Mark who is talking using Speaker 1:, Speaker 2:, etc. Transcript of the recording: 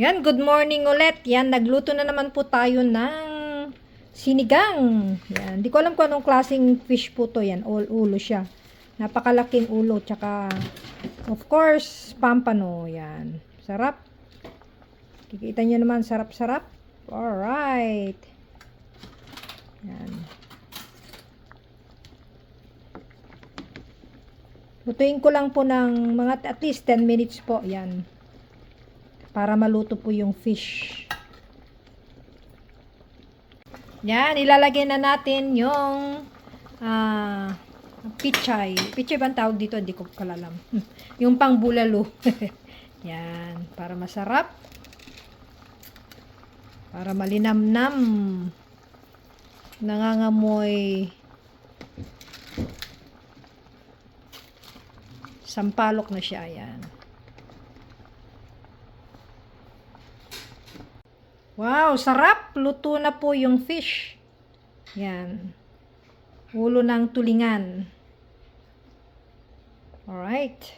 Speaker 1: Yan, good morning ulit. Yan, nagluto na naman po tayo ng sinigang. Yan, di ko alam kung anong klaseng fish po to. Yan, all ulo siya. Napakalaking ulo. Tsaka, of course, pampano. Yan, sarap. Kikita nyo naman, sarap-sarap. Alright. Yan. Lutuin ko lang po ng mga at least 10 minutes po. Yan. Para maluto po yung fish. Yan, ilalagay na natin yung ah pichay. Pichay ba ang tawag dito? Hindi ko kalalam. yung pang bulalo. Yan, para masarap. Para malinamnam. Nangangamoy sampalok na siya. Yan. Wow, sarap! Luto na po yung fish. Yan. Ulo ng tulingan. Alright.